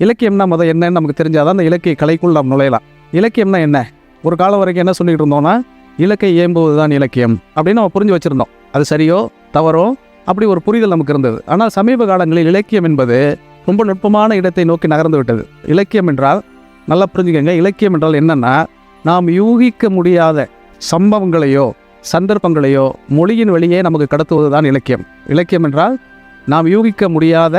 இலக்கியம்னா மொதல் என்னன்னு நமக்கு தெரிஞ்சாதான் அந்த இலக்கிய கலைக்குள் நாம் நுழையலாம். இலக்கியம்னா என்ன? ஒரு காலம் வரைக்கும் என்ன சொல்லிட்டு இருந்தோம்னா இலக்கை ஏம்புவது தான் இலக்கியம் அப்படின்னு நம்ம புரிஞ்சு வச்சுருந்தோம். அது சரியோ தவறோ அப்படி ஒரு புரிதல் நமக்கு இருந்தது. ஆனால் சமீப காலங்களில் இலக்கியம் என்பது ரொம்ப நுட்பமான இடத்தை நோக்கி நகர்ந்து விட்டது. இலக்கியம் என்றால் நல்லா புரிஞ்சுக்கங்க இலக்கியம் என்றால் என்னென்னா நாம் யூகிக்க முடியாத சம்பவங்களையோ சந்தர்ப்பங்களையோ மொழியின் வழியே நமக்கு கடத்துவது தான் இலக்கியம். இலக்கியம் என்றால் நாம் யூகிக்க முடியாத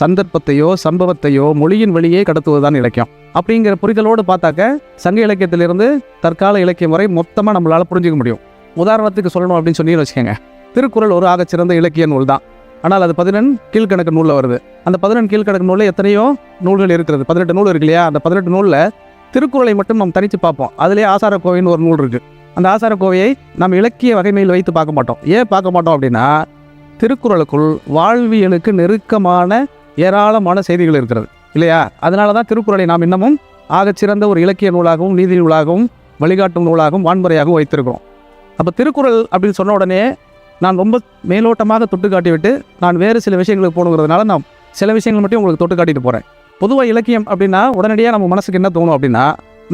சந்தர்ப்பத்தையோ சம்பவத்தையோ மொழியின் வழியே கடத்துவதுதான் இலக்கியம். அப்படிங்கிற புரிதலோடு பார்த்தாக்க சங்க இலக்கியத்திலிருந்து தற்கால இலக்கியம் வரை மொத்தமாக நம்மளால் புரிஞ்சுக்க முடியும். உதாரணத்துக்கு சொல்லணும் அப்படின்னு சொல்லி வச்சுக்கோங்க. திருக்குறள் ஒரு ஆகச்சிறந்த இலக்கிய நூல் தான். ஆனால் அது பதினெண் கீழ்கணக்கு நூலில் வருது. அந்த பதினெண் கீழ்கணக்கு நூலில் எத்தனையோ நூல்கள் இருக்கிறது. பதினெட்டு நூல் இருக்கு இல்லையா? அந்த பதினெட்டு நூலில் திருக்குறளை மட்டும் நாம் தனித்து பார்ப்போம். அதிலே ஆசாரக்கோவைன்னு ஒரு நூல் இருக்குது அந்த ஆசாரக்கோவையை நம்ம இலக்கிய வகைமையில் வைத்து பார்க்க மாட்டோம். ஏன் பார்க்க மாட்டோம் அப்படின்னா திருக்குறளுக்குள் வாழ்வியலுக்கு நெருக்கமான ஏராளமான செய்திகள் இருக்கிறது. இல்லையா? அதனால தான் திருக்குறளை நாம் இன்னமும் ஆகச்சிறந்த ஒரு இலக்கிய நூலாகவும் நீதி நூலாகவும் வழிகாட்டும் நூலாகவும் வான்முறையாகவும் வைத்திருக்கிறோம். அப்போ திருக்குறள் அப்படின்னு சொன்ன உடனே நான் ரொம்ப மேலோட்டமாக தொட்டு காட்டிவிட்டு நான் வேறு சில விஷயங்களுக்கு போகணுங்கிறதுனால நான் சில விஷயங்கள் மட்டும் உங்களுக்கு தொட்டு காட்டிட்டு போகிறேன் பொதுவாக இலக்கியம் அப்படின்னா உடனடியாக நம்ம மனசுக்கு என்ன தோணும் அப்படின்னா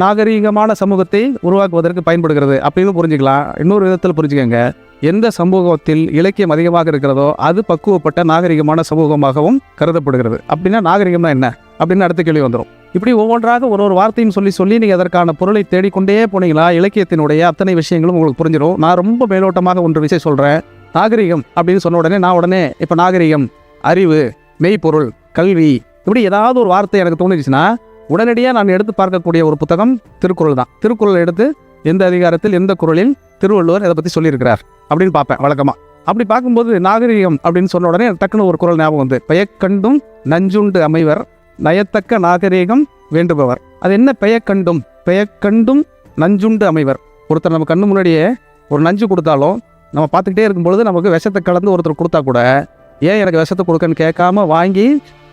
நாகரீகமான சமூகத்தை உருவாக்குவதற்கு பயன்படுகிறது அப்படின்னு புரிஞ்சுக்கலாம். இன்னொரு விதத்தில் புரிஞ்சுக்கங்க. எந்த சமூகத்தில் இலக்கியம் அதிகமாக இருக்கிறதோ அது பக்குவப்பட்ட நாகரிகமான சமூகமாகவும் கருதப்படுகிறது. அப்படின்னா நாகரிகம்னா என்ன? அப்படின்னு அடுத்த கேள்வி வந்துடும் இப்படி ஒவ்வொன்றாக ஒரு ஒரு வார்த்தையும் சொல்லி சொல்லி நீங்கள் அதற்கான பொருளை தேடிக்கொண்டே போனீங்களா? இலக்கியத்தினுடைய அத்தனை விஷயங்களும் உங்களுக்கு புரிஞ்சிடும் நான் ரொம்ப மேலோட்டமாக ஒன்று விஷயம் சொல்கிறேன் நாகரிகம் அப்படின்னு சொன்ன உடனே நான் உடனே இப்போ நாகரிகம் அறிவு மெய்ப்பொருள் கல்வி இப்படி ஏதாவது ஒரு வார்த்தை எனக்கு தோணுச்சுன்னா உடனடியாக நான் எடுத்து பார்க்கக்கூடிய ஒரு புத்தகம் திருக்குறள் தான். திருக்குறள் எடுத்து எந்த அதிகாரத்தில் எந்த குரலில் திருவள்ளுவர் இதை பற்றி சொல்லியிருக்கிறார் அப்படின்னு பார்ப்பேன் வழக்கமாக அப்படி பார்க்கும்போது நாகரிகம் அப்படின்னு சொன்ன உடனே டக்குன்னு ஒரு குறள் ஞாபகம் வந்து பெயக்கண்டும் நஞ்சுண்டு அமைவர் நயத்தக்க நாகரீகம் வேண்டுபவர். அது என்ன பெயக்கண்டும்? பெயக்கண்டும் நஞ்சுண்டு அமைவர். ஒருத்தர் நம்ம கண்ணு முன்னாடியே ஒரு நஞ்சு கொடுத்தாலும் நம்ம பார்த்துக்கிட்டே இருக்கும்பொழுது நமக்கு விஷத்தை கலந்து ஒருத்தர் கொடுத்தா கூட ஏன் எனக்கு விஷத்தை கொடுக்கன்னு கேட்காம வாங்கி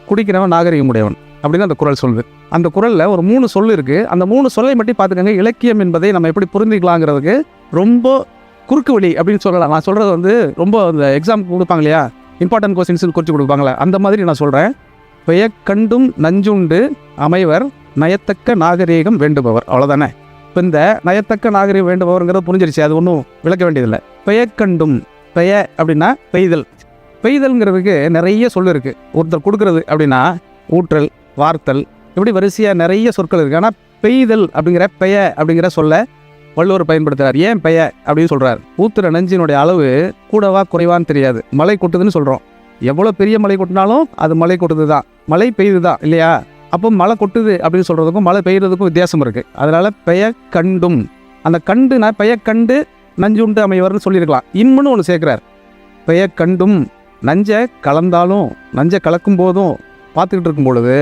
குடிக்கிறவன் நாகரிகம் உடையவன் அப்படின்னு அந்த குறள் சொல்லுது. அந்த குரலில் ஒரு மூணு சொல் இருக்குது அந்த மூணு சொல்லை மட்டும் பார்த்துக்கங்க. இலக்கியம் என்பதை நம்ம எப்படி புரிஞ்சிக்கலாங்கிறதுக்கு ரொம்ப குறுக்கு வழி அப்படின்னு சொல்லலாம். நான் சொல்கிறது வந்து ரொம்ப அந்த எக்ஸாம் கொடுப்பாங்க இல்லையா? இம்பார்ட்டன்ட் கொஸ்டின்ஸ் குறித்து கொடுப்பாங்களே அந்த மாதிரி நான் சொல்கிறேன் பெயக்கண்டும் நஞ்சுண்டு அமைவர் நயத்தக்க நாகரீகம் வேண்டுபவர். அவ்வளோதானே இப்போ இந்த நயத்தக்க நாகரீகம் வேண்டுபவர்ங்கிறது புரிஞ்சிருச்சு. அது ஒன்றும் விளக்க வேண்டியதில்லை. பெயக்கண்டும் பெய அப்படின்னா பெய்தல். பெய்தல்ங்கிறதுக்கு நிறைய சொல்லு இருக்குது ஒருத்தர் கொடுக்குறது அப்படின்னா ஊற்றல் வார்த்தல். இப்படி வரிசையாக நிறைய சொற்கள் இருக்குது ஆனால் பெய்தல் அப்படிங்கிற பெய அப்படிங்கிற சொல்ல வள்ளுவர் பயன்படுத்துகிறார் ஏன் பெய அப்படின்னு சொல்கிறார் ஊத்துற நஞ்சினுடைய அளவு கூடவா குறைவான்னு தெரியாது. மழை கொட்டுதுன்னு சொல்கிறோம் எவ்வளோ பெரிய மழை கொட்டினாலும் அது மழை கொட்டுது தான் மழை பெய்யுது தான் இல்லையா? அப்போ மழை கொட்டுது அப்படின்னு சொல்கிறதுக்கும் மழை பெய்யுறதுக்கும் வித்தியாசம் இருக்குது அதனால் பெய கண்டும். அந்த கண்டு நான் பெய கண்டு நஞ்சுண்டு அமைவர்னு சொல்லியிருக்கலாம். இன்னும் ஒன்று சேர்க்குறார். பெய கண்டும். நஞ்சை கலந்தாலும் நஞ்சை கலக்கும் போதும் பார்த்துக்கிட்டு இருக்கும் பொழுது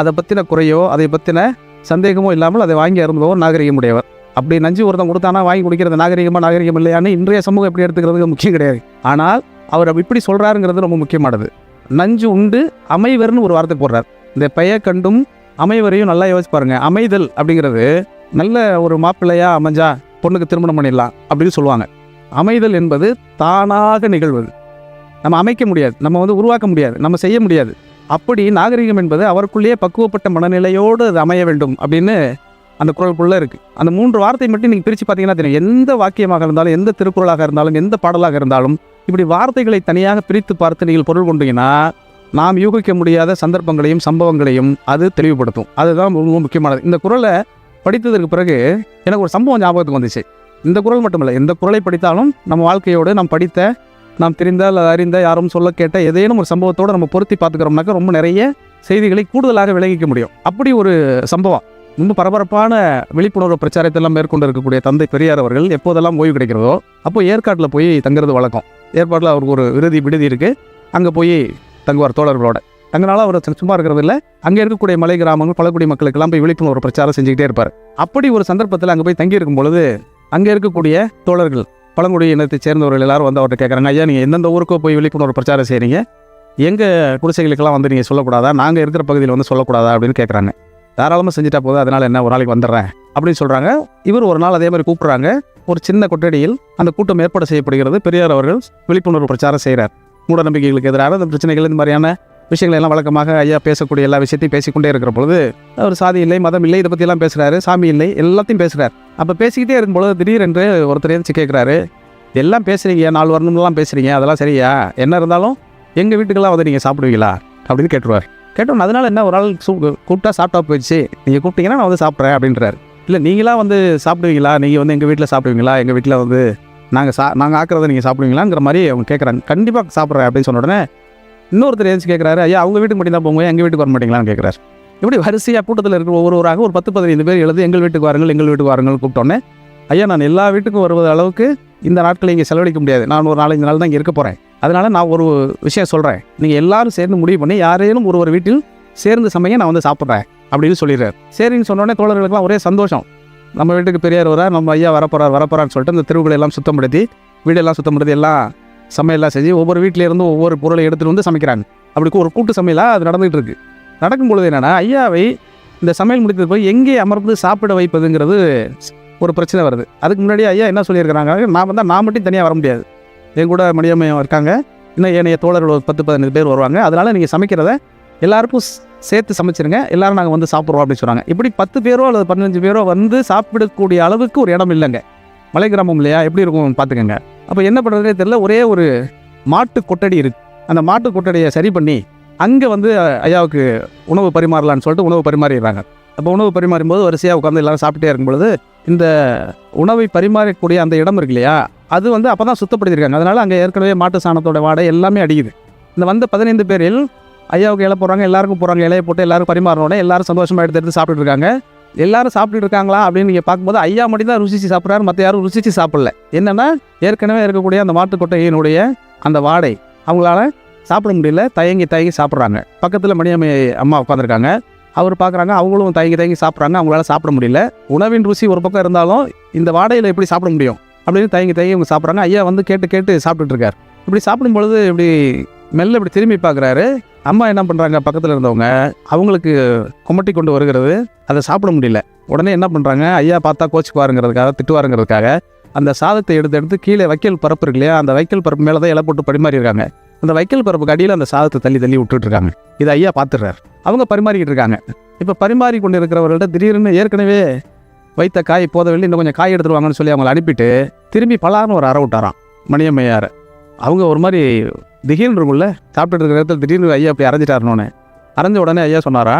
அதை பற்றின குறையோ அதை பற்றின சந்தேகமோ இல்லாமல் அதை வாங்கி அருந்துபவர் நாகரிகம் உடையவர் அப்படி நஞ்சு ஒருத்தன் கொடுத்தானா வாங்கி குடிக்கிறது நாகரிகமாக நாகரிகம் இல்லையான்னு இன்றைய சமூகம் எப்படி எடுத்துக்கிறது முக்கியம் கிடையாது. ஆனால் அவர் இப்படி சொல்கிறாருங்கிறது ரொம்ப முக்கியமானது. நஞ்சு உண்டு அமைவர்னு ஒரு வார்த்தை போடுறார். இந்த பெய கண்டும் அமைவரையும் நல்லா யோசிச்சு பாருங்க. அமைதல் அப்படிங்கிறது நல்ல ஒரு மாப்பிள்ளையா அமைஞ்சா பொண்ணுக்கு திருமணம் பண்ணிடலாம் அப்படின்னு சொல்லுவாங்க. அமைதல் என்பது தானாக நிகழ்வது. நம்ம அமைக்க முடியாது. நம்ம வந்து உருவாக்க முடியாது. நம்ம செய்ய முடியாது. அப்படி நாகரிகம் என்பது அவருக்குள்ளேயே பக்குவப்பட்ட மனநிலையோடு அது அமைய வேண்டும் அப்படின்னு அந்த குரலுக்குள்ளே இருக்குது அந்த மூன்று வார்த்தை மட்டும் நீங்கள் பிரித்து பார்த்தீங்கன்னா தெரியும். எந்த வாக்கியமாக இருந்தாலும் எந்த திருக்குறளாக இருந்தாலும் எந்த பாடலாக இருந்தாலும் இப்படி வார்த்தைகளை தனியாக பிரித்து பார்த்து நீங்கள் பொருள் கொண்டீங்கன்னா நாம் யூகிக்க முடியாத சந்தர்ப்பங்களையும் சம்பவங்களையும் அது தெளிவுபடுத்தும். அதுதான் ரொம்ப முக்கியமானது. இந்த குறளை படித்ததற்கு பிறகு எனக்கு ஒரு சம்பவம் ஞாபகத்துக்கு வந்துச்சு. இந்த குறள் மட்டுமில்லை எந்த குரலை படித்தாலும் நம்ம வாழ்க்கையோடு நாம் படித்த நாம் தெரிந்தால் அறிந்த யாரும் சொல்ல கேட்ட ஏதேனும் ஒரு சம்பவத்தோடு நம்ம பொருத்தி பார்த்துக்கிறோம்னாக்கா ரொம்ப நிறைய செய்திகளை கூடுதலாக விளங்கிக்க முடியும். அப்படி ஒரு சம்பவம். ரொம்ப பரபரப்பான விழிப்புணர்வு பிரச்சாரத்தெல்லாம் மேற்கொண்டு இருக்கக்கூடிய தந்தை பெரியார் அவர்கள் எப்போதெல்லாம் ஓய்வு கிடைக்கிறதோ அப்போ ஏற்காட்டில் போய் தங்குறது வழக்கம். ஏற்பாட்டில் அவருக்கு ஒரு விடுதி விடுதி இருக்குது அங்கே போய் தங்குவார் தோழர்களோட. தங்கனால அவர் சும்மா இருக்கிறது இல்லை. அங்கே இருக்கக்கூடிய மலை கிராமங்கள் பழங்குடி மக்களுக்கெல்லாம் போய் விழிப்புணர்வு பிரச்சாரம் செஞ்சுக்கிட்டே இருப்பார். அப்படி ஒரு சந்தர்ப்பத்தில் அங்கே போய் தங்கியிருக்கும் பொழுது அங்கே இருக்கக்கூடிய தோழர்கள் பழங்குடி இனத்தை சேர்ந்தவர்கள் எல்லாரும் வந்து அவர்கிட்ட கேட்குறாங்க ஐயா நீங்கள் எந்தெந்த ஊருக்கோ போய் விழிப்புணர்வு பிரச்சாரம் செய்கிறீங்க எங்கள் குடிசைகளுக்கெல்லாம் வந்து நீங்கள் சொல்லக்கூடாதா? நாங்கள் இருக்கிற பகுதியில் வந்து சொல்லக்கூடாதா? அப்படின்னு கேட்குறாங்க தாராளமாக செஞ்சுட்டா போதும் அதனால் என்ன ஒரு நாளைக்கு வந்துடுறேன். அப்படின்னு சொல்கிறாங்க இவர் ஒரு நாள் அதே மாதிரி கூப்பிட்றாங்க. ஒரு சின்ன கொட்டடியில் அந்த கூட்டம் ஏற்பாடு செய்யப்படுகிறது. பெரியார் அவர்கள் விழிப்புணர்வு பிரச்சாரம் செய்கிறார் மூட நம்பிக்கைகளுக்கு எதிரான இந்த பிரச்சனைகள் இந்த மாதிரியான விஷயங்கள் எல்லாம் வழக்கமாக ஐயா பேசக்கூடிய எல்லா விஷயத்தையும் பேசிக்கொண்டே இருக்கிற பொழுது அவர் சாதி இல்லை மதம் இல்லை இதை பற்றியெல்லாம் பேசுகிறாரு சாமி இல்லை எல்லாத்தையும் பேசுகிறார் அப்போ பேசிக்கிட்டே இருக்கும்பொழுது திடீரென்று ஒருத்தர் எழுந்துச்சு கேட்குறாரு எல்லாம் பேசுகிறீங்க நாலு வரணும்லாம் பேசுகிறீங்க அதெல்லாம் சரியா? என்ன இருந்தாலும் எங்கள் வீட்டுக்கெல்லாம் வந்து நீங்கள் சாப்பிடுவீங்களா? அப்படின்னு கேட்டுருவார். கேட்டோம் அதனால் என்ன? ஒரு ஆள் சூ கூப்பிட்டா சாப்பிட்டா போயிடுச்சு. நீங்கள் கூப்பிட்டீங்கன்னா நான் வந்து சாப்பிட்றேன் அப்படின்றார். இல்லை நீங்களாம் வந்து சாப்பிடுவீங்களா? நீங்கள் வந்து எங்கள் வீட்டில் சாப்பிடுவீங்களா? எங்கள் வீட்டில் வந்து நாங்கள் சா நாங்கள் ஆக்கிறத நீங்கள் சாப்பிடுவீங்களாங்கிற மாதிரி அவங்க கேட்குறாங்க கண்டிப்பாக சாப்பிட்றேன் அப்படின்னு சொன்ன உடனே இன்னொருத்தர் ஏதாச்சும் கேட்குறாரு ஐயா அவங்க வீட்டுக்கு மட்டும் தான் போங்க. எங்கள் வீட்டுக்கு வர மாட்டீங்களான்னு கேட்குறாரு இப்படி வரிசையாக கூட்டத்தில் இருக்கிற ஒவ்வொருவராக ஒரு பத்து பதினைந்து பேர் எழுது எங்கள் வீட்டுக்கு வாருங்கள் எங்கள் வீட்டுக்கு வாருங்கள் கூப்பிட்டோன்னே ஐயா நான் எல்லா வீட்டுக்கும் வருவது அளவுக்கு இந்த நாட்களை இங்கே செலவழிக்க முடியாது. நான் ஒரு நாலஞ்சு நாள் தான் இங்கே இருக்க போகிறேன் அதனால் நான் ஒரு விஷயம் சொல்கிறேன் நீங்கள் எல்லாரும் சேர்ந்து முடிவு பண்ணி யாரேனும் ஒரு ஒரு வீட்டில் சேர்ந்து சமைய நான் வந்து சாப்பிட்றேன் அப்படின்னு சொல்லிடுறாரு. சரின்னு சொன்னோடனே தோழர்களுக்கெல்லாம் ஒரே சந்தோஷம். நம்ம வீட்டுக்கு பெரியார் வரா நம்ம ஐயா வரப்போறார் வரப்போறான்னு சொல்லிட்டு அந்த தெருவுகளை எல்லாம் சுத்தப்படுத்தி வீடெல்லாம் சுத்தப்படுத்தி எல்லாம் சமையல்லாம் செஞ்சு ஒவ்வொரு வீட்டிலேருந்து ஒவ்வொரு பொருளை எடுத்துகிட்டு வந்து சமைக்கிறாங்க. அப்படி ஒரு கூட்டு சமையலாக அது நடந்துகிட்டு இருக்குது நடக்கும் நடக்கும்பொழுது என்னென்னா ஐயாவை இந்த சமையல் முடித்தது போய் எங்கே அமர்ந்து சாப்பிட வைப்பதுங்கிறது ஒரு பிரச்சனை வருது. அதுக்கு முன்னாடி ஐயா என்ன சொல்லியிருக்கிறாங்க நான் வந்தால் நான் மட்டும் தனியாக வர முடியாது. என் கூட மணியம்மையம் இருக்காங்க. இன்னும் ஏனைய தோழர்கள் ஒரு பத்து பதினஞ்சு பேர் வருவாங்க. அதனால் நீங்கள் சமைக்கிறத எல்லாருக்கும் சேர்த்து சமைச்சிருங்க. எல்லாரும் நாங்கள் வந்து சாப்பிட்றோம் அப்படின்னு சொன்னாங்க இப்படி பத்து பேரோ அல்லது பதினஞ்சு பேரோ வந்து சாப்பிடக்கூடிய அளவுக்கு ஒரு இடம் இல்லைங்க. மலை கிராமம் இல்லையா? எப்படி இருக்கும் பார்த்துக்கோங்க. அப்போ என்ன பண்ணுறதுனே தெரியல. ஒரே ஒரு மாட்டு கொட்டடி இருக்குது அந்த மாட்டு கொட்டடியை சரி பண்ணி அங்கே வந்து ஐயாவுக்கு உணவு பரிமாறலான்னு சொல்லிட்டு உணவு பரிமாறிடுறாங்க. அப்போ உணவு பரிமாறும் போது வரிசையாக உட்காந்து எல்லாரும் சாப்பிட்டே இருக்கும்பொழுது இந்த உணவை பரிமாறக்கூடிய அந்த இடம் இருக்கு இல்லையா அது வந்து அப்போ தான் சுத்தப்படுத்திருக்காங்க அதனால் அங்கே ஏற்கனவே மாட்டு சாணத்தோட வாடை எல்லாமே அடிக்குது. இந்த வந்த பதினைந்து பேரில் ஐயாவுக்கு இலை போகிறாங்க எல்லாருக்கும் போகிறாங்க இலையை போட்டு எல்லாரும் பரிமாறினோடனே எல்லாரும் சந்தோஷமாக எடுத்து எடுத்து சாப்பிட்டுட்டு இருக்காங்க. எல்லாரும் சாப்பிட்டுட்டு இருக்காங்களா அப்படின்னு நீங்கள் பார்க்கும்போது ஐயா மட்டும் தான் ருசிச்சு சாப்பிட்றாரு மற்ற யாரும் ருசிச்சு சாப்பிடல. என்னன்னா ஏற்கனவே இருக்கக்கூடிய அந்த மாட்டு கொட்டையினுடைய அந்த வாடை அவங்களால சாப்பிட முடியல தயங்கி தயங்கி சாப்பிட்றாங்க. பக்கத்தில் மணியம்மை அம்மா உட்காந்துருக்காங்க அவர் பார்க்குறாங்க அவங்களும் தயங்கி தயங்கி சாப்பிட்றாங்க அவங்களால சாப்பிட முடியல. உணவின் ருசி ஒரு பக்கம் இருந்தாலும் இந்த வாடையில் எப்படி சாப்பிட முடியும் அப்படின்னு தயங்கி தயங்கி அவங்க சாப்பிட்றாங்க. ஐயா வந்து கேட்டு கேட்டு சாப்பிட்டுட்டு இருக்கார். இப்படி சாப்பிடும்பொழுது இப்படி மெல்ல இப்படி திரும்பி பார்க்குறாரு அம்மா என்ன பண்ணுறாங்க பக்கத்தில் இருந்தவங்க அவங்களுக்கு குமட்டி கொண்டு வருகிறது. அதை சாப்பிட முடியல. உடனே என்ன பண்ணுறாங்க ஐயா பார்த்தா கோச்சுக்குவாருங்கிறதுக்காக திட்டுவாருங்கிறதுக்காக அந்த சாதத்தை எடுத்து எடுத்து கீழே வைக்கல் பரப்பு இருக்கு இல்லையா? அந்த வைக்கல் பரப்பு மேலே தான் இலை போட்டு பரிமாறியிருக்காங்க. அந்த வைக்கல் பரப்புக்கு அடியில் அந்த சாதத்தை தள்ளி தள்ளி விட்டுட்ருக்காங்க. இதை ஐயா பார்த்துடுறாரு. அவங்க பரிமாறிக்கிட்டு இருக்காங்க. இப்போ பரிமாறி கொண்டு இருக்கிறவர்கள்ட்ட திடீர்னு ஏற்கனவே வைத்த காய் போதவில்லை இன்னும் கொஞ்சம் காய் எடுத்துருவாங்கன்னு சொல்லி அவங்களை அனுப்பிட்டு திரும்பி பலார்னு ஒரு அறை விட்டாராம் மணியம்மையார். அவங்க ஒரு மாதிரி திடீர்னு இருக்கும்ல சாப்பிட்டு இருக்கிற இடத்துல திடீர்னு ஐயா அப்படி அரைஞ்சிட்டாருனோன்னு அரைஞ்ச உடனே ஐயா சொன்னாரா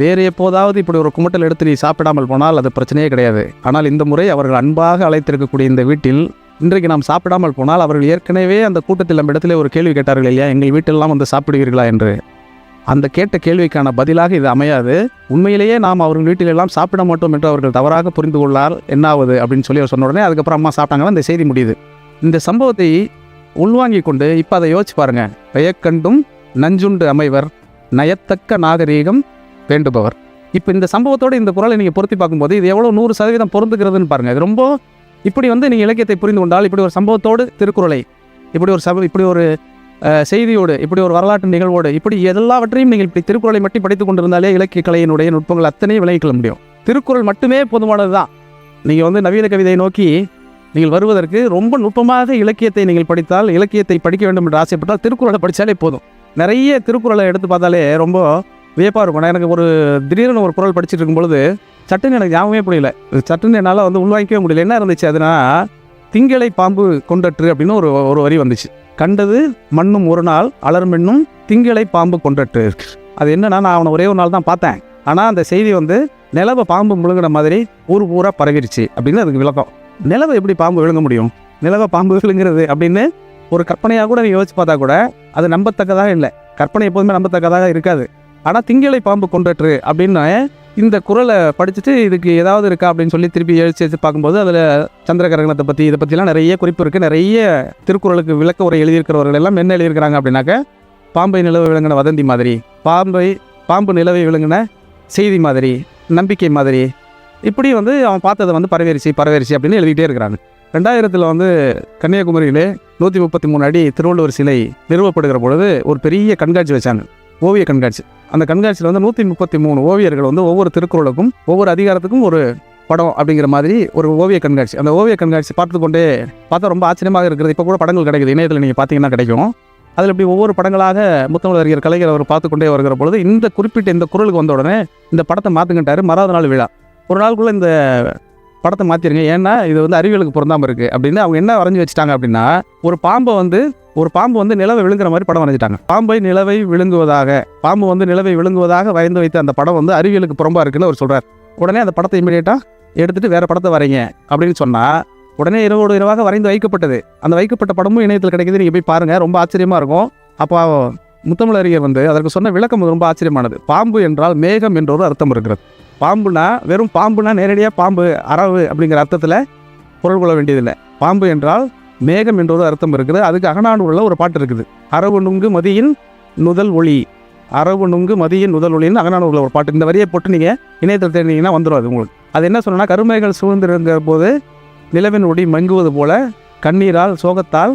வேறு எப்போதாவது இப்படி ஒரு குமட்டல் எடுத்து நீ சாப்பிடாமல் போனால் அது பிரச்சனையே கிடையாது. ஆனால் இந்த முறை அவர்கள் அன்பாக அழைத்திருக்கக்கூடிய இந்த வீட்டில் இன்றைக்கு நாம் சாப்பிடாமல் போனால் அவர்கள் ஏற்கனவே அந்த கூட்டத்தில் நம்ம இடத்துல ஒரு கேள்வி கேட்டார்கள் இல்லையா? எங்கள் வீட்டெல்லாம் வந்து சாப்பிடுவீர்களா என்று. அந்த கேட்ட கேள்விக்கான பதிலாக இது அமையாது. உண்மையிலேயே நாம் அவர்கள் வீட்டிலெல்லாம் சாப்பிட மாட்டோம் என்று அவர்கள் தவறாக புரிந்து கொள்ளார். என்னாவது? அப்படின்னு சொல்லி அவர் சொன்ன உடனே அதுக்கப்புறம் அம்மா சாப்பிட்டாங்கன்னா இந்த செய்தி முடியுது. இந்த சம்பவத்தை உள்வாங்கி கொண்டு இப்போ அதை யோசிச்சு பாருங்க. பெயக்கண்டும் நஞ்சுண்டு அமைவர் நயத்தக்க நாகரீகம் வேண்டுபவர். இப்போ இந்த சம்பவத்தோட இந்த குரலை நீங்கள் பொருத்தி பார்க்கும்போது இது எவ்வளோ நூறு சதவீதம் பொருந்துகிறதுன்னு பாருங்கள் இது ரொம்ப இப்படி வந்து நீங்கள் இலக்கியத்தை புரிந்து கொண்டால் இப்படி ஒரு சம்பவத்தோடு திருக்குறளை இப்படி ஒரு சப இப்படி ஒரு செய்தியோடு இப்படி ஒரு வரலாற்று நிகழ்வோடு இப்படி எல்லாவற்றையும் நீங்கள் இப்படி திருக்குறளை மட்டும் படித்து கொண்டிருந்தாலே இலக்கிய கலையினுடைய நுட்பங்கள் அத்தனையும் விளங்கிக்கொள்ள முடியும். திருக்குறள் மட்டுமே போதுமானது தான். நீங்கள் வந்து நவீன கவிதையை நோக்கி நீங்கள் வருவதற்கு ரொம்ப நுட்பமாக இலக்கியத்தை நீங்கள் படித்தால் இலக்கியத்தை படிக்க வேண்டும் என்று ஆசைப்பட்டால் திருக்குறளை படித்தாலே போதும். நிறைய திருக்குறளை எடுத்து பார்த்தாலே ரொம்ப வியப்பாக இருக்கும். நான் எனக்கு ஒரு திடீர்னு ஒரு குறள் படிச்சுட்டு இருக்கும் பொழுது சட்டுன்னு எனக்கு ஞாபகமே புரியல. சட்டுன்னு என்னால் வந்து உள்வாங்கிக்கவே முடியல. என்ன இருந்துச்சு அதுனா திங்களை பாம்பு கொண்டற்று அப்படின்னு ஒரு ஒரு வரி வந்துச்சு. கண்டது மண்ணும் ஒரு நாள் அலர்மென்னும் திங்களை பாம்பு கொண்டற்று அது என்னன்னா நான் அவனை ஒரே ஒரு நாள் தான் பார்த்தேன். ஆனால் அந்த செய்தி வந்து நிலவை பாம்பு முழுங்கின மாதிரி ஊர் பூரா பரவிருச்சு அப்படின்னு அதுக்கு விளக்கம். நிலவை எப்படி பாம்பு விழுங்க முடியும்? நிலவை பாம்பு விழுங்குறது அப்படின்னு ஒரு கற்பனையாக கூட நீ யோசிச்சு பார்த்தா கூட அது நம்பத்தக்கதாக இல்லை. கற்பனை எப்போதுமே நம்பத்தக்கதாக இருக்காது. ஆனால் திங்களை பாம்பு கொண்டற்று அப்படின்னு இந்த குரலை படிச்சுட்டு இதுக்கு ஏதாவது இருக்கா அப்படின்னு சொல்லி திருப்பி எழுச்சி எழுச்சி பார்க்கும்போது அதில் சந்திரகரகணத்தை பற்றி இதை பற்றிலாம் நிறைய குறிப்பு இருக்குது நிறைய திருக்குறளுக்கு விளக்க உரை எழுதியிருக்கிறவர்கள் எல்லாம் என்ன எழுதியிருக்கிறாங்க அப்படின்னாக்க பாம்பை நிலவை விளங்கின வதந்தி மாதிரி பாம்பை பாம்பு நிலவை விளங்கின செய்தி மாதிரி நம்பிக்கை மாதிரி. இப்படி வந்து அவன் பார்த்ததை வந்து பரவேரிசி பரவேரிச்சு அப்படின்னு எழுதிட்டே இருக்கிறாங்க. ரெண்டாயிரத்தில் வந்து கன்னியாகுமரியிலே நூற்றி முப்பத்தி மூணு அடி திருவள்ளுவர் சிலை நிறுவப்படுகிற பொழுது ஒரு பெரிய கண்காட்சி வச்சாங்க. ஓவிய கண்காட்சி. அந்த கண்காட்சியில் வந்து நூற்றி முப்பத்தி மூணு ஓவியர்கள் வந்து ஒவ்வொரு திருக்குறளுக்கும் ஒவ்வொரு அதிகாரத்துக்கும் ஒரு படம் அப்படிங்கிற மாதிரி ஒரு ஓவிய கண்காட்சி. அந்த ஓவிய கண்காட்சி பார்த்து கொண்டே பார்த்தா ரொம்ப ஆச்சரியமாக இருக்கிறது. இப்போ கூட படங்கள் கிடைக்குது. இணையத்தில் நீங்கள் பார்த்தீங்கன்னா கிடைக்கும். அதில் இப்படி ஒவ்வொரு படங்களாக முத்தமிழ் அறிஞர் கலைஞர் அவர் பார்த்து கொண்டே வருகிற பொழுது இந்த குறிப்பிட்ட இந்த குரலுக்கு வந்த உடனே இந்த படத்தை மாற்றுங்கிட்டாரு மறாவது நாள் விழா. ஒரு நாளுக்குள்ளே இந்த படத்தை மாற்றிருங்க ஏன்னா இது வந்து அறிவியலுக்கு பொருந்தாமல் இருக்குது அப்படின்னு அவங்க என்ன வரைஞ்சி வச்சுட்டாங்க அப்படின்னா ஒரு பாம்பை வந்து ஒரு பாம்பு வந்து நிலவை விழுங்குற மாதிரி படம் வரைஞ்சிட்டாங்க. பாம்பை நிலவை விழுங்குவதாக பாம்பு வந்து நிலவை விழுங்குவதாக வரைந்து வைத்த அந்த படம் வந்து அறிவியலுக்கு புறம்பா இருக்குன்னு அவர் சொல்றார். உடனே அந்த படத்தை இமீடியட்டாக எடுத்துட்டு வேற படத்தை வரைங்க அப்படின்னு சொன்னா உடனே இரவோடு இரவாக வரைந்து வைக்கப்பட்டது. அந்த வைக்கப்பட்ட படமும் இணையத்தில் கிடைக்கிது நீங்கள் போய் பாருங்க ரொம்ப ஆச்சரியமா இருக்கும். அப்போ முத்தமிழ் அறிஞர் வந்து அதற்கு சொன்ன விளக்கம் ரொம்ப ஆச்சரியமானது. பாம்பு என்றால் மேகம் என்ற ஒரு அர்த்தம் இருக்கிறது. பாம்புனா வெறும் பாம்புனா நேரடியாக பாம்பு அரவு அப்படிங்கிற அர்த்தத்தில் பொருள் கொள்ள வேண்டியதில்லை. பாம்பு என்றால் மேகம் என்ற ஒரு அர்த்தம் இருக்குது. அதுக்கு அகநானூரில் ஒரு பாட்டு இருக்குது. அரவு நுங்கு மதியின் நுதல் ஒளி. அரவு நுங்கு மதியின் நுதல் ஒளின்னு அகநானூரில் ஒரு பாட்டு. இந்த வரியை போட்டு நீங்கள் இணையத்தில் தேடினீங்கன்னா வந்துடும் அது உங்களுக்கு. அது என்ன சொன்னால் கருமைகள் சூழ்ந்திருந்த போது நிலவின் ஒளி மங்குவது போல கண்ணீரால் சோகத்தால்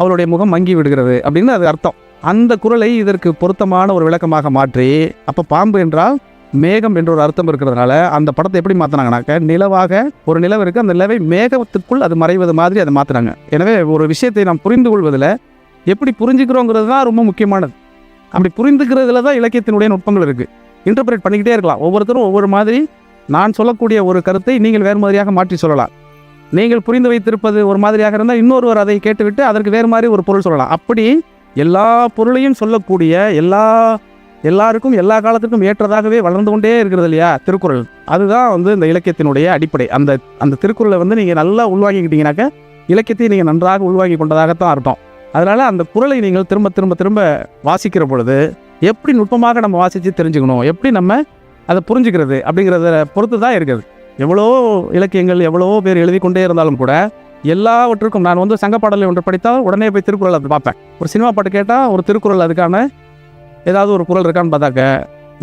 அவருடைய முகம் மங்கி விடுகிறது அப்படின்னு அது அர்த்தம். அந்த குரலை இதற்கு பொருத்தமான ஒரு விளக்கமாக மாற்றி அப்போ பாம்பு என்றால் மேகம் என்ற ஒரு அர்த்தம் இருக்கிறதுனால அந்த படத்தை எப்படி மாற்றினாங்கனாக்க நிலவாக ஒரு நிலவு இருக்குது அந்த நிலவை மேகத்துக்குள் அது மறைவது மாதிரி அதை மாற்றினாங்க எனவே ஒரு விஷயத்தை நாம் புரிந்து கொள்வதில் எப்படி புரிஞ்சுக்கிறோங்கிறது தான் ரொம்ப முக்கியமானது. அப்படி புரிந்துக்கிறதுல தான் இலக்கியத்தினுடைய நுட்பங்கள் இருக்குது இன்டர்பிரேட் பண்ணிக்கிட்டே இருக்கலாம். ஒவ்வொருத்தரும் ஒவ்வொரு மாதிரி நான் சொல்லக்கூடிய ஒரு கருத்தை நீங்கள் வேறு மாதிரியாக மாற்றி சொல்லலாம். நீங்கள் புரிந்து வைத்திருப்பது ஒரு மாதிரியாக இருந்தால் இன்னொருவர் அதை கேட்டுவிட்டு அதற்கு வேறு மாதிரி ஒரு பொருள் சொல்லலாம். அப்படி எல்லா பொருளையும் சொல்லக்கூடிய எல்லா எல்லாருக்கும் எல்லா காலத்துக்கும் ஏற்றதாகவே வளர்ந்து கொண்டே இருக்கிறது இல்லையா? திருக்குறள். அதுதான் வந்து இந்த இலக்கியத்தினுடைய அடிப்படை. அந்த அந்த திருக்குறளை வந்து நீங்கள் நல்லா உள்வாங்கிக்கிட்டீங்கனாக்க இலக்கியத்தை நீங்கள் நன்றாக உள்வாங்கி கொண்டதாகத்தான் அர்த்தம். அதனால் அந்த குரலை நீங்கள் திரும்ப திரும்ப திரும்ப வாசிக்கிற பொழுது எப்படி நுட்பமாக நம்ம வாசித்து தெரிஞ்சுக்கணும்? எப்படி நம்ம அதை புரிஞ்சுக்கிறது? அப்படிங்கிறத பொறுத்து தான் இருக்குது. எவ்வளோ இலக்கியங்கள் எவ்வளவோ பேர் எழுதி கொண்டே இருந்தாலும் கூட எல்லாவற்றுக்கும் நான் வந்து சங்கப்பாடலை ஒன்று படித்தால் உடனே போய் திருக்குறள் அதை பார்ப்பேன். ஒரு சினிமா பாட்டு கேட்டால் ஒரு திருக்குறள் அதுக்கான ஏதாவது ஒரு குறள் இருக்கான்னு பார்த்தாக்க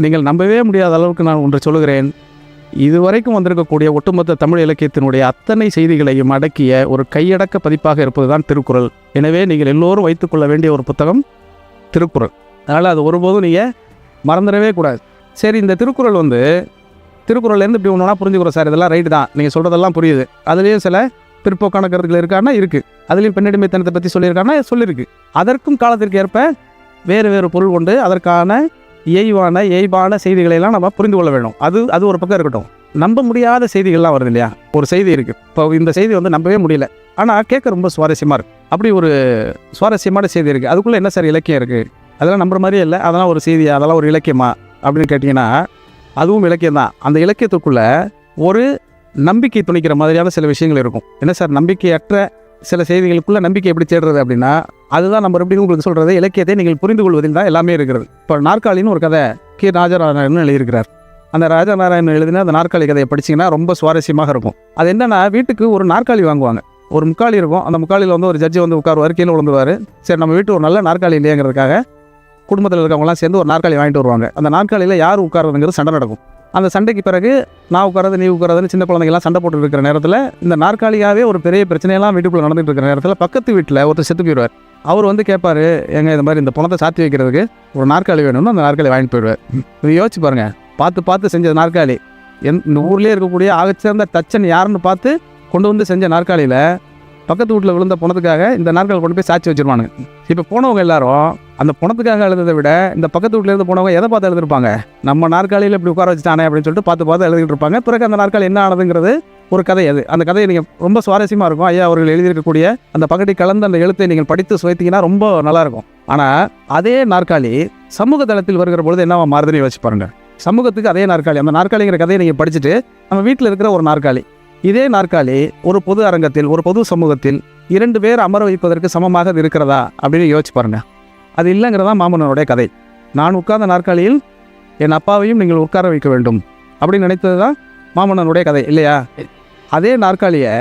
நீங்கள் நம்பவே முடியாத அளவுக்கு நான் ஒன்று சொல்லுகிறேன். இதுவரைக்கும் வந்திருக்கக்கூடிய ஒட்டுமொத்த தமிழ் இலக்கியத்தினுடைய அத்தனை செய்திகளையும் அடக்கிய ஒரு கையடக்க பதிப்பாக இருப்பது தான் திருக்குறள். எனவே நீங்கள் எல்லோரும் வைத்துக்கொள்ள வேண்டிய ஒரு புத்தகம் திருக்குறள். அதனால் அது ஒருபோதும் நீங்கள் மறந்துடவே கூடாது. சரி இந்த திருக்குறள் வந்து திருக்குறள்லேருந்து இப்படி ஒன்றுனா புரிஞ்சுக்கிறோம் சார். இதெல்லாம் ரைட்டு தான். நீங்கள் சொல்கிறதெல்லாம் புரியுது. அதுலேயும் சில பிற்போக்கான கருத்துக்கள் இருக்கான்னா இருக்குது அதுலேயும் பெண்ணடிமைத்தனத்தை பற்றி சொல்லியிருக்காங்கன்னா சொல்லியிருக்கு. அதற்கும் காலத்திற்கு ஏற்ப வேறு வேறு பொருள் கொண்டு அதற்கான இயைவான இயைபான செய்திகளை எல்லாம் நம்ம புரிந்து கொள்ள வேண்டும். அது அது ஒரு பக்கம் இருக்கட்டும். நம்ப முடியாத செய்திகள்லாம் வருது இல்லையா? ஒரு செய்தி இருக்குது இப்போ இந்த செய்தி வந்து நம்பவே முடியல. ஆனால் கேட்க ரொம்ப சுவாரஸ்யமாக இருக்குது அப்படி ஒரு சுவாரஸ்யமான செய்தி இருக்குது அதுக்குள்ளே என்ன சார் இலக்கியம் இருக்குது அதெல்லாம் நம்புற மாதிரியே இல்லை. அதெல்லாம் ஒரு செய்தி அதெல்லாம் ஒரு இலக்கியமா? அப்படின்னு கேட்டிங்கன்னா அதுவும் இலக்கியம் தான். அந்த இலக்கியத்துக்குள்ளே ஒரு நம்பிக்கை துணிக்கிற மாதிரியான சில விஷயங்கள் இருக்கும். என்ன சார்? நம்பிக்கையற்ற சில செய்திகளுக்குள்ளே நம்பிக்கை எப்படி தேடுறது அப்படின்னா அதுதான் நம்ம எப்படி உங்களுக்கு சொல்கிறது இலக்கியத்தை நீங்கள் புரிந்து கொள்வதில் தான் எல்லாமே இருக்கிறது. இப்போ நாற்காலின்னு ஒரு கதை கே. ராஜநாராயணன் எழுதியிருக்கிறார். அந்த ராஜநாராயணன் எழுதின அந்த நாற்காலி கதையை படிச்சீங்கன்னா ரொம்ப சுவாரஸ்யமாக இருக்கும். அது என்னென்னா வீட்டுக்கு ஒரு நாற்காலி வாங்குவாங்க. ஒரு முக்காலி இருக்கும். அந்த முக்காலியில் வந்து ஒரு ஜட்ஜி வந்து உட்காருவார் கீழே விழுந்துவார் சரி நம்ம வீட்டு ஒரு நல்ல நாற்காலி இல்லையங்கிறதுக்காக குடும்பத்தில் இருக்கவங்களாம் சேர்ந்து ஒரு நாற்காலி வாங்கிட்டு வருவாங்க. அந்த நாற்காலியில் யார் உட்காருறதுங்கிறது சண்டை நடக்கும். அந்த சண்டைக்கு பிறகு நான் உட்காரது நீ உட்காரதுன்னு சின்ன குழந்தைங்கலாம் சண்டை போட்டு இருக்கிற நேரத்தில் இந்த நாற்காலியாகவே ஒரு பெரிய பிரச்சனையெல்லாம் வீட்டுக்குள்ளே நடந்துட்டு இருக்கிற நேரத்தில் பக்கத்து வீட்டில் ஒருத்தர் செத்து போயிடுவார் அவர் வந்து கேட்பார் எங்க இந்த மாதிரி இந்த பணத்தை சாத்தி வைக்கிறதுக்கு ஒரு நாற்காலி வேணும்னு அந்த நாற்காலி வாங்கிட்டு போயிடுவார் இது யோசிச்சு பாருங்கள் பார்த்து பார்த்து செஞ்ச நாற்காலி. என் இந்த ஊர்லேயே இருக்கக்கூடிய ஆகச்சிறந்த தச்சன் யாருன்னு பார்த்து கொண்டு வந்து செஞ்ச நாற்காலியில் பக்கத்து வீட்டில் விழுந்த பணத்துக்காக இந்த நாற்காலி கொண்டு போய் சாட்சி வச்சுருவானுங்க. இப்போ போனவங்க எல்லாரும் அந்த பணத்துக்காக எழுதுறதை விட இந்த பக்கத்து வீட்டில் இருந்து போனவங்க எதை பார்த்து எழுதிருப்பாங்க? நம்ம நாற்காலியில் இப்படி உட்கார வச்சுட்டானே அப்படின்னு சொல்லிட்டு பார்த்து பார்த்து எழுதிட்டு இருப்பாங்க. பிறகு அந்த நாற்காலி என்ன ஆனதுங்கிறது ஒரு கதை அது. அந்த கதையை நீங்கள் ரொம்ப சுவாரஸ்யமாக இருக்கும். ஐயா அவர்கள் எழுதியிருக்கக்கூடிய அந்த பகட்டி கலந்த அந்த எழுத்தை நீங்கள் படித்து சுவைத்தீங்கன்னா ரொம்ப நல்லாயிருக்கும். ஆனால் அதே நாற்காலி சமூக தளத்தில் வருகிற பொழுது என்னவா மாறுதுன்னு யோசிச்சு பாருங்கள் சமூகத்துக்கு அதே நாற்காலி அந்த நாற்காலிங்கிற கதையை நீங்கள் படிச்சுட்டு நம்ம வீட்டில் இருக்கிற ஒரு நாற்காலி. இதே நாற்காலி ஒரு பொது அரங்கத்தில் ஒரு பொது சமூகத்தில் இரண்டு பேர் அமர வைப்பதற்கு சமமாக அது இருக்கிறதா அப்படின்னு யோசிச்சு பாருங்க. அது இல்லைங்கிறதா மாமன்னனுடைய கதை. நான் உட்கார்ந்த நாற்காலியில் என் அப்பாவையும் நீங்கள் உட்கார வைக்க வேண்டும் அப்படின்னு நினைத்தது தான் மாமன்னனுடைய கதை இல்லையா? அதே நாற்காலியை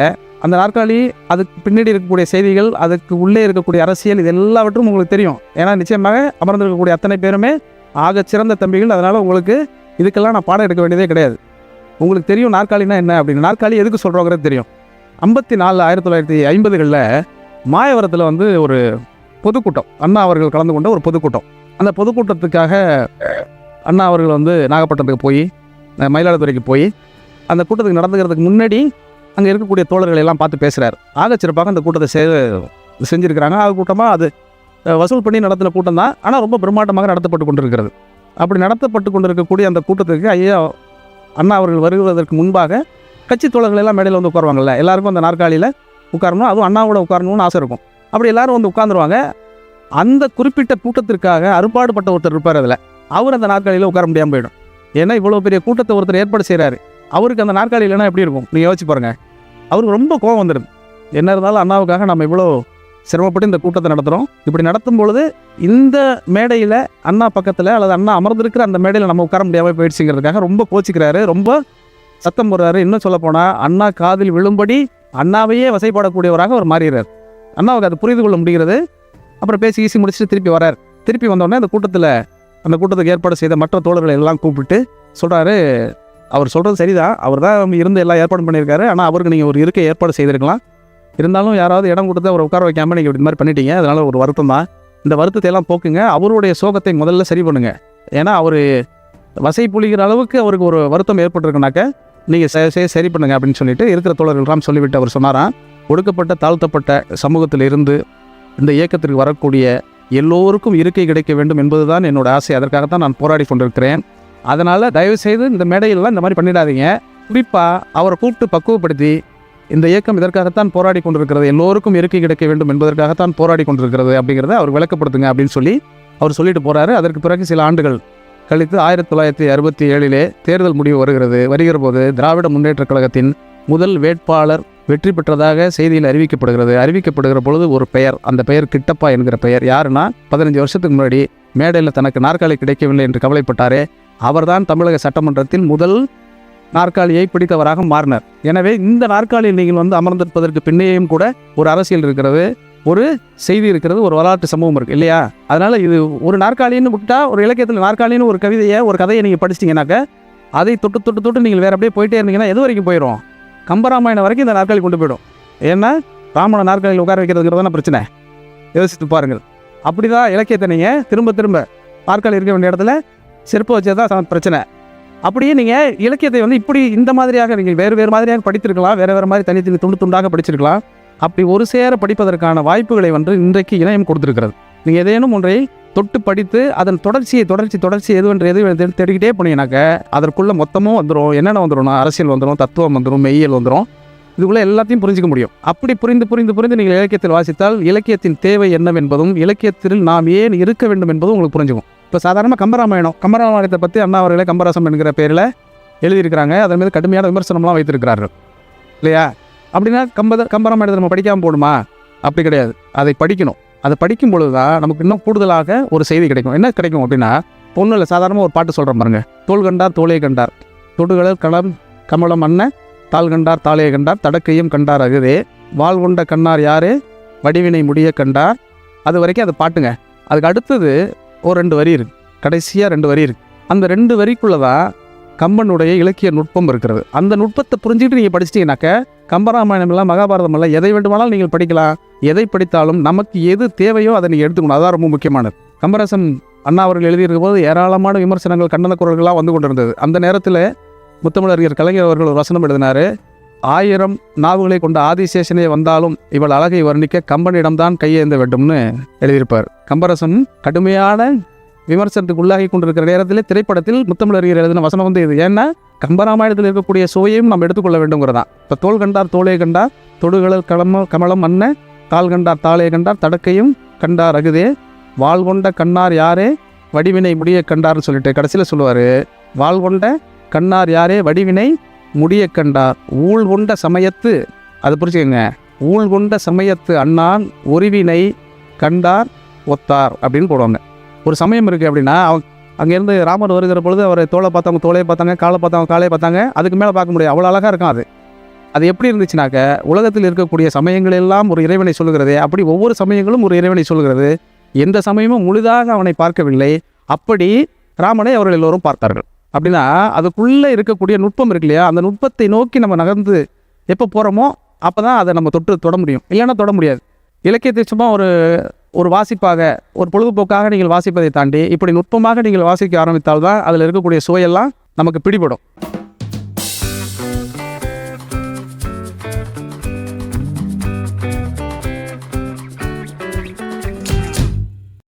அந்த நாற்காலி அதுக்கு பின்னாடி இருக்கக்கூடிய செய்திகள் அதுக்கு உள்ளே இருக்கக்கூடிய அரசியல் இது எல்லாவற்றும் உங்களுக்கு தெரியும். ஏன்னா நிச்சயமாக அமர்ந்திருக்கக்கூடிய அத்தனை பேருமே ஆக சிறந்த தம்பிகள். அதனால் உங்களுக்கு இதுக்கெல்லாம் நான் பாடம் எடுக்க வேண்டியதே கிடையாது. உங்களுக்கு தெரியும் நாற்காலினா என்ன அப்படின்னு. நாற்காலி எதுக்கு சொல்கிறோங்கிறது தெரியும். ஐம்பத்தி நாலு ஆயிரத்தி தொள்ளாயிரத்தி ஐம்பதுகளில் மாயவரத்தில் வந்து ஒரு பொதுக்கூட்டம். அண்ணா அவர்கள் கலந்து கொண்ட ஒரு பொதுக்கூட்டம். அந்த பொதுக்கூட்டத்துக்காக அண்ணா அவர்கள் வந்து நாகப்பட்டினத்துக்கு போய் மயிலாடுதுறைக்கு போய் அந்த கூட்டத்துக்கு நடந்துக்கிறதுக்கு முன்னாடி அங்கே இருக்கக்கூடிய தோழர்களை எல்லாம் பார்த்து பேசுகிறார் ஆக சிறப்பாக அந்த கூட்டத்தை செ செஞ்சுருக்கிறாங்க. அது கூட்டமாக அது வசூல் பண்ணி நடத்தின கூட்டம் தான். ஆனால் ரொம்ப பிரம்மாண்டமாக நடத்தப்பட்டு கொண்டிருக்கிறது. அப்படி நடத்தப்பட்டு கொண்டிருக்கக்கூடிய அந்த கூட்டத்துக்கு ஐயா அண்ணா அவர்கள் வருவதற்கு முன்பாக கட்சி தோழர்கள் எல்லாம் மேடையில் வந்து உட்காருவாங்கல்ல. எல்லாருக்கும் அந்த நாற்காலியில் உட்காரணும். அதுவும் அண்ணாவோட உட்காரணும்னு ஆசை இருக்கும். அப்படி எல்லாரும் வந்து உட்காந்துருவாங்க அந்த குறிப்பிட்ட கூட்டத்திற்காக அறுபாடுபட்ட ஒருத்தர் இருப்பார் அதில். அவர் அந்த நாற்காலியில் உட்கார முடியாமல் போயிடும். ஏன்னா இவ்வளோ பெரிய கூட்டத்தை ஒருத்தர் ஏற்பாடு செய்கிறாரு அவருக்கு அந்த நாற்காலி இல்லைன்னா எப்படி இருக்கும்? நீங்கள் யோசிச்சு பாருங்க. அவருக்கு ரொம்ப கோவம் வந்துடும் என்ன இருந்தாலும் அண்ணாவுக்காக நம்ம இவ்வளோ சிரமப்பட்டு இந்த கூட்டத்தை நடத்துகிறோம் இப்படி நடத்தும் பொழுது இந்த மேடையில் அண்ணா பக்கத்தில் அல்லது அண்ணா அமர்ந்திருக்கிற அந்த மேடையில் நம்ம உட்கார முடியாமல் போயிடுச்சுங்கிறதுக்காக ரொம்ப கோச்சிக்கிறாரு. ரொம்ப சத்தம் போடுறாரு. இன்னும் சொல்லப்போனால் அண்ணா காதில் விழும்படி அண்ணாவையே வசைப்பாடக்கூடியவராக அவர் மாறுகிறார் அண்ணாவுக்கு அது புரிந்து கொள்ள முடிகிறது. அப்புறம் பேசி ஈசி முடிச்சுட்டு திருப்பி வரார் திருப்பி வந்தோடனே அந்த கூட்டத்தில் அந்த கூட்டத்துக்கு ஏற்பாடு செய்த மற்ற தோழர்களை எல்லாம் கூப்பிட்டு சொல்கிறாரு அவர் சொல்கிறது சரிதான். அவர் தான் இருந்து எல்லாம் ஏற்பாடு பண்ணியிருக்காரு. ஆனால் அவருக்கு நீங்கள் ஒரு இருக்கை ஏற்பாடு செய்திருக்கலாம். இருந்தாலும் யாராவது இடம் கொடுத்து அவரை உட்கார வைக்காம நீங்கள் இப்படி மாதிரி பண்ணிட்டீங்க. அதனால் ஒரு வருத்தம் தான். இந்த வருத்தத்தை எல்லாம் போக்குங்க. அவருடைய சோகத்தை முதல்ல சரி பண்ணுங்க. ஏன்னா அவர் வசை புலிகிற அளவுக்கு அவருக்கு ஒரு வருத்தம் ஏற்பட்டிருக்குனாக்க நீங்கள் சரி பண்ணுங்க அப்படின்னு சொல்லிட்டு இருக்கிற தோழர்கள்லாம் சொல்லிவிட்டு அவர் சொன்னாராம். ஒடுக்கப்பட்ட தாழ்த்தப்பட்ட சமூகத்தில் இருந்து இந்த இயக்கத்திற்கு வரக்கூடிய எல்லோருக்கும் இருக்கை கிடைக்க வேண்டும் என்பதுதான் என்னோட ஆசை. அதற்காகத்தான் நான் போராடி கொண்டிருக்கிறேன். அதனால் தயவுசெய்து இந்த மேடையிலலாம் இந்த மாதிரி பண்ணிடாதீங்க. குறிப்பாக அவரை கூப்பிட்டு பக்குவப்படுத்தி இந்த இயக்கம் இதற்காகத்தான் போராடி கொண்டிருக்கிறது எல்லோருக்கும் இருக்கை கிடைக்க வேண்டும் என்பதற்காகத்தான் போராடி கொண்டிருக்கிறது அப்படிங்கிறத அவர் விளக்கப்படுத்துங்க அப்படின்னு சொல்லி அவர் சொல்லிட்டு போகிறாரு அதற்கு பிறகு சில ஆண்டுகள் கழித்து ஆயிரத்தி தொள்ளாயிரத்தி அறுபத்தி ஏழிலே தேர்தல் முடிவு வருகிறது. வருகிற போது திராவிட முன்னேற்றக் கழகத்தின் முதல் வேட்பாளர் வெற்றி பெற்றதாக செய்தியில் அறிவிக்கப்படுகிறது. அறிவிக்கப்படுகிற பொழுது ஒரு பெயர் அந்த பெயர் கிட்டப்பா என்கிற பெயர். யாருன்னா பதினஞ்சு வருஷத்துக்கு முன்னாடி மேடையில் தனக்கு நாற்காலி கிடைக்கவில்லை என்று கவலைப்பட்டாரே. அவர்தான் தமிழக சட்டமன்றத்தின் முதல் நாற்காலியை பிடித்தவராக மாறினார். எனவே இந்த நாற்காலியில் நீங்கள் வந்து அமர்ந்திருப்பதற்கு பின்னேயும் கூட ஒரு அரசியல் இருக்கிறது ஒரு செய்தி இருக்கிறது ஒரு வரலாற்று சம்பவம் இருக்குது இல்லையா? அதனால் இது ஒரு நாற்காலின்னு விட்டால் ஒரு இலக்கியத்தில் நாற்காலின்னு ஒரு கவிதையை ஒரு கதையை நீங்கள் படிச்சிட்டிங்கனாக்க அதை தொட்டு தொட்டு தொட்டு நீங்கள் வேறு அப்படியே போயிட்டே இருந்தீங்கன்னா எது வரைக்கும் போயிடும் கம்பராமாயணம் வரைக்கும் இந்த நாற்காலி கொண்டு போயிடும். ஏன்னா ராமனை நாற்காலியில் உட்கார வைக்கிறதுங்கிறது தானே பிரச்சனை? யோசித்து பாருங்கள். அப்படி தான் இலக்கியத்தை நீங்கள் திரும்ப திரும்ப நாற்காலி இருக்க வேண்டிய இடத்துல செருப்பு வச்சது தான் பிரச்சனை. அப்படியே நீங்கள் இலக்கியத்தை வந்து இப்படி இந்த மாதிரியாக நீங்கள் வேறு வேறு மாதிரியாக படித்திருக்கலாம் வேறு வேறு மாதிரி தனித்தனி துண்டு துண்டாக படிச்சிருக்கலாம். அப்படி ஒரு சேர படிப்பதற்கான வாய்ப்புகளை வந்து இன்றைக்கு இணையம் கொடுத்துருக்கிறது. நீங்கள் ஏதேனும் ஒன்றை தொட்டு படித்து அதன் தொடர்ச்சியை தொடர்ச்சி தொடர்ச்சி எதுவென்று எது தேடிக்கிட்டே போனீங்கன்னாக்க அதற்குள்ளே மொத்தமும் வந்துடும் என்னென்ன வந்துடும்னா அரசியல் வந்துடும் தத்துவம் வந்துடும் மெய்யியல் வந்துடும் இதுக்குள்ளே எல்லாத்தையும் புரிஞ்சிக்க முடியும். அப்படி புரிந்து புரிந்து புரிந்து நீங்கள் இலக்கியத்தில் வாசித்தால் இலக்கியத்தின் தேவை என்னவென்பதும் இலக்கியத்தில் நாம் ஏன் இருக்க வேண்டும் என்பதும் உங்களுக்கு புரிஞ்சுக்கும். இப்போ சாதாரண கம்பராமாயணம். கம்பராமாயணத்தை பற்றி அண்ணா அவர்களே கம்பராசம் என்கிற பேரில் எழுதியிருக்கிறாங்க. அதன் மீது கடுமையான விமர்சனம்லாம் வைத்திருக்கிறார்கள். இல்லையா? அப்படின்னா கம்ப கம்பராமாயணத்தை நம்ம படிக்காமல் போடுமா அப்படி கிடையாது. அதை படிக்கணும். அதை படிக்கும் பொழுது தான் நமக்கு இன்னும் கூடுதலாக ஒரு செய்தி கிடைக்கும். என்ன கிடைக்கும் அப்படின்னா பொண்ணு இல்லை சாதாரணமாக ஒரு பாட்டு சொல்கிறேன் பாருங்க. தோல் கண்டார் தோலே கண்டார். தொடுகளர் களம் கமலம் அண்ண தாள் கண்டார் தாளைய கண்டார் தடக்கையும் கண்டார் அகுதே. வாள் கொண்ட கண்ணார் யாரு? வடிவினை முடிய கண்டார். அது வரைக்கும் அதை பாட்டுங்க. அதுக்கு அடுத்தது ஒரு ரெண்டு வரி இருக்கு. கடைசியாக ரெண்டு வரி இருக்கு. அந்த ரெண்டு வரிக்குள்ளே தான் கம்பனுடைய இலக்கிய நுட்பம் இருக்கிறது. அந்த நுட்பத்தை புரிஞ்சுக்கிட்டு நீங்கள் படிச்சிட்டீங்கன்னாக்க கம்பராமாயணம் எல்லாம் மகாபாரதம் எல்லாம் எதை வேண்டுமானாலும் நீங்கள் படிக்கலாம். எதை படித்தாலும் நமக்கு எது தேவையோ அதை நீங்கள் எடுத்துக்கணும். அதான் ரொம்ப முக்கியமானது. கம்பராசன் அண்ணா அவர்கள் எழுதியிருக்கும் போது ஏராளமான விமர்சனங்கள் கண்டன குரல்களாக வந்து கொண்டிருந்தது. அந்த நேரத்தில் முத்தமிழறிஞர் கலைஞர் அவர்கள் ஒரு வசனம் எழுதினார். ஆயிரம் நாவுகளை கொண்ட ஆதிசேஷனே வந்தாலும் இவள் அழகை வர்ணிக்க கம்பனிடம்தான் கையேந்த வேண்டும்னு எழுதியிருப்பார். கம்பரசன் கடுமையான விமர்சனத்துக்கு உள்ளாகி கொண்டிருக்கிற நேரத்தில் திரைப்படத்தில் முத்தமிழறிஞர் எழுதின வசனம் வந்து இது. ஏன்னா கம்பராமாயணத்தில் இருக்கக்கூடிய சுவையும் நாம் எடுத்துக்கொள்ள வேண்டுங்கிறதான் இப்போ தோல் கண்டார் தோலே கண்டார் தொடுகளல் களம கமலம் அன்ன தாள் கண்டார் தாளே கண்டார் தடக்கையும் கண்டார் அகுதே வாள் கொண்ட கண்ணார் யாரே வடிவினை முடிய கண்டார்னு சொல்லிட்டு கடைசியில் சொல்லுவார். வாள் கொண்ட கண்ணார் யாரே வடிவினை முடிய கண்டார். ஊழ் கொண்ட சமயத்து அது புரிச்சுக்கோங்க ஊழ் கொண்ட சமயத்து அண்ணான் ஒருவினை கண்டார் ஒத்தார் அப்படின்னு போடுவாங்க. ஒரு சமயம் இருக்குது அப்படின்னா அவங்க அங்கேருந்து ராமர் வருகிற பொழுது அவர் தோலை பார்த்தவங்க தோலையை பார்த்தாங்க காலை பார்த்தவங்க காலையை பார்த்தாங்க அதுக்கு மேலே பார்க்க முடியாது. அவ்வளோ அழகாக இருக்கும் அது. அது எப்படி இருந்துச்சுனாக்க உலகத்தில் இருக்கக்கூடிய சமயங்கள் எல்லாம் ஒரு இறைவனை சொல்லுகிறதே அப்படி ஒவ்வொரு சமயங்களும் ஒரு இறைவனை சொல்லுகிறது. எந்த சமயமும் முழுதாக அவனை பார்க்கவில்லை. அப்படி ராமனை அவர்கள் எல்லோரும் பார்த்தார்கள். அப்படின்னா அதுக்குள்ளே இருக்கக்கூடிய நுட்பம் இருக்கு இல்லையா? அந்த நுட்பத்தை நோக்கி நம்ம நகர்ந்து எப்போ போகிறோமோ அப்போ தான் அதை நம்ம தொட்டு தொட முடியும். இல்லைன்னா தொட முடியாது. இலக்கியத்தை சும்மா ஒரு ஒரு வாசிப்பாக ஒரு பொழுதுபோக்காக நீங்கள் வாசிப்பதை தாண்டி இப்படி நுட்பமாக நீங்கள் வாசிக்க ஆரம்பித்தால்தான் அதில் இருக்கக்கூடிய சுவையெல்லாம் நமக்கு பிடிபடும்.